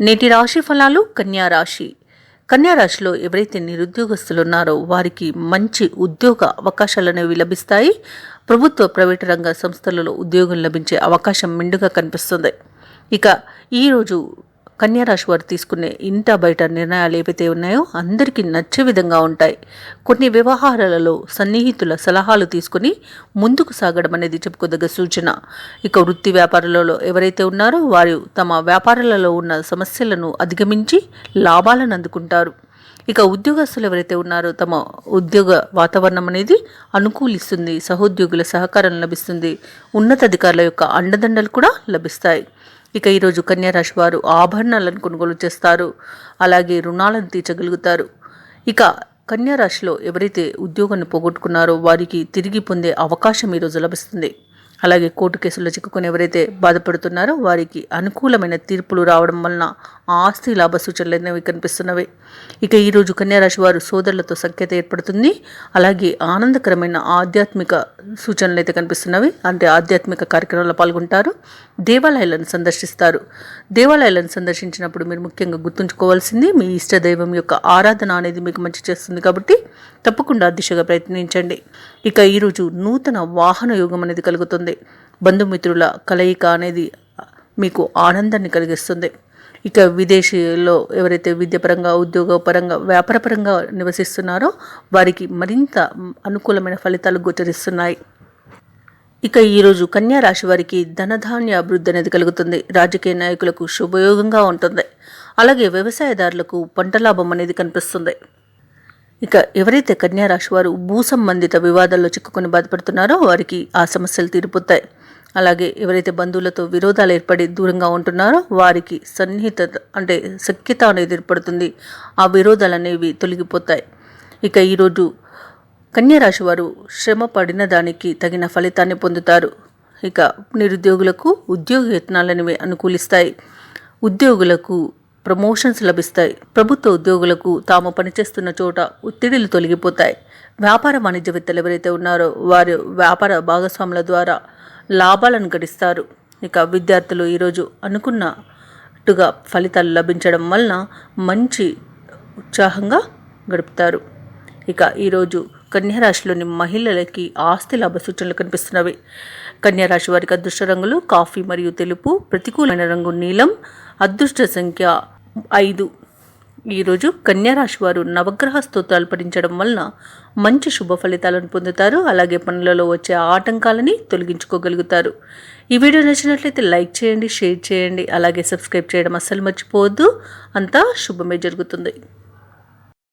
నేటి రాశి ఫలాలు కన్యా రాశి. కన్యా రాశిలో ఎవరైతే నిరుద్యోగస్తులు ఉన్నారో వారికి మంచి ఉద్యోగ అవకాశాలు అనేవి లభిస్తాయి. ప్రభుత్వ ప్రైవేటు రంగ సంస్థలలో ఉద్యోగం లభించే అవకాశం మెండుగా కనిపిస్తుంది. ఇక ఈరోజు కన్యారాశి వారు తీసుకునే ఇంట బయట నిర్ణయాలు ఏవైతే ఉన్నాయో అందరికీ నచ్చే విధంగా ఉంటాయి. కొన్ని వ్యవహారాలలో సన్నిహితుల సలహాలు తీసుకుని ముందుకు సాగడం అనేది చెప్పుకోదగ్గ సూచన. ఇక వృత్తి వ్యాపారాలలో ఎవరైతే ఉన్నారో వారు తమ వ్యాపారాలలో ఉన్న సమస్యలను అధిగమించి లాభాలను అందుకుంటారు. ఇక ఉద్యోగస్తులు ఎవరైతే ఉన్నారో తమ ఉద్యోగ వాతావరణం అనేది అనుకూలిస్తుంది. సహోద్యోగుల సహకారం లభిస్తుంది. ఉన్నతాధికారుల యొక్క అండదండలు కూడా లభిస్తాయి. ఇక ఈరోజు కన్యారాశి వారు ఆభరణాలను కొనుగోలు చేస్తారు. అలాగే రుణాలను తీర్చగలుగుతారు. ఇక కన్యారాశిలో ఎవరైతే ఉద్యోగాన్ని పోగొట్టుకున్నారో వారికి తిరిగి పొందే అవకాశం ఈరోజు లభిస్తుంది. అలాగే కోర్టు కేసుల్లో చిక్కుకుని ఎవరైతే బాధపడుతున్నారో వారికి అనుకూలమైన తీర్పులు రావడం వలన ఆస్తి లాభ సూచనలు అనేవి కనిపిస్తున్నవి. ఇక ఈరోజు కన్యారాశి వారు సోదరులతో సంఖ్యత ఏర్పడుతుంది. అలాగే ఆనందకరమైన ఆధ్యాత్మిక సూచనలు అయితే కనిపిస్తున్నవి. అంటే ఆధ్యాత్మిక కార్యక్రమాల్లో పాల్గొంటారు. దేవాలయాలను సందర్శిస్తారు. దేవాలయాలను సందర్శించినప్పుడు మీరు ముఖ్యంగా గుర్తుంచుకోవాల్సింది మీ ఇష్ట దైవం యొక్క ఆరాధన అనేది మీకు మంచి చేస్తుంది కాబట్టి తప్పకుండా ఆ దిశగా ప్రయత్నించండి. ఇక ఈరోజు నూతన వాహన యోగం అనేది కలుగుతుంది. బంధుమిత్రుల కలయిక అనేది మీకు ఆనందాన్ని కలిగిస్తుంది. ఇక విదేశీలో ఎవరైతే విద్యపరంగా ఉద్యోగపరంగా వ్యాపారపరంగా నివసిస్తున్నారో వారికి మరింత అనుకూలమైన ఫలితాలు గోచరిస్తున్నాయి. ఇక ఈరోజు కన్యా రాశి వారికి ధనధాన్య అభివృద్ధి అనేది కలుగుతుంది. రాజకీయ నాయకులకు శుభయోగంగా ఉంటుంది. అలాగే వ్యవసాయదారులకు పంట లాభం అనేది కనిపిస్తుంది. ఇక ఎవరైతే కన్యారాశి వారు భూ సంబంధిత వివాదాల్లో చిక్కుకొని బాధపడుతున్నారో వారికి ఆ సమస్యలు తీరిపోతాయి. అలాగే ఎవరైతే బంధువులతో విరోధాలు ఏర్పడి దూరంగా ఉంటున్నారో వారికి సన్నిహిత అంటే సఖ్యత అనేది ఏర్పడుతుంది. ఆ విరోధాలు అనేవి తొలగిపోతాయి. ఇక ఈరోజు కన్యరాశి వారు శ్రమ పడిన దానికి తగిన ఫలితాన్ని పొందుతారు. ఇక నిరుద్యోగులకు ఉద్యోగ యత్నాలనేవి అనుకూలిస్తాయి. ఉద్యోగులకు ప్రమోషన్స్ లభిస్తాయి. ప్రభుత్వ ఉద్యోగులకు తాము పనిచేస్తున్న చోట ఒత్తిడిలు తొలగిపోతాయి. వ్యాపార వాణిజ్యవేత్తలు ఎవరైతే ఉన్నారో వారు వ్యాపార భాగస్వాముల ద్వారా లాభాలను గడిస్తారు. ఇక విద్యార్థులు ఈరోజు అనుకున్నట్టుగా ఫలితాలు లభించడం వలన మంచి ఉత్సాహంగా గడుపుతారు. ఇక ఈరోజు కన్యారాశిలోని మహిళలకి ఆస్తి లాభ సూచనలు కనిపిస్తున్నవి. కన్యారాశి వారికి అదృష్ట రంగులు కాఫీ మరియు తెలుపు ప్రతికూలమైన రంగు నీలం అదృష్ట సంఖ్య ఐదు. ఈరోజు కన్యారాశి వారు నవగ్రహ స్తోత్రాలు పఠించడం వలన మంచి శుభ ఫలితాలను పొందుతారు. అలాగే పనులలో వచ్చే ఆటంకాలని తొలగించుకోగలుగుతారు. ఈ వీడియో నచ్చినట్లయితే లైక్ చేయండి షేర్ చేయండి. అలాగే సబ్స్క్రైబ్ చేయడం అస్సలు మర్చిపోవద్దు. అంతా శుభమే జరుగుతుంది.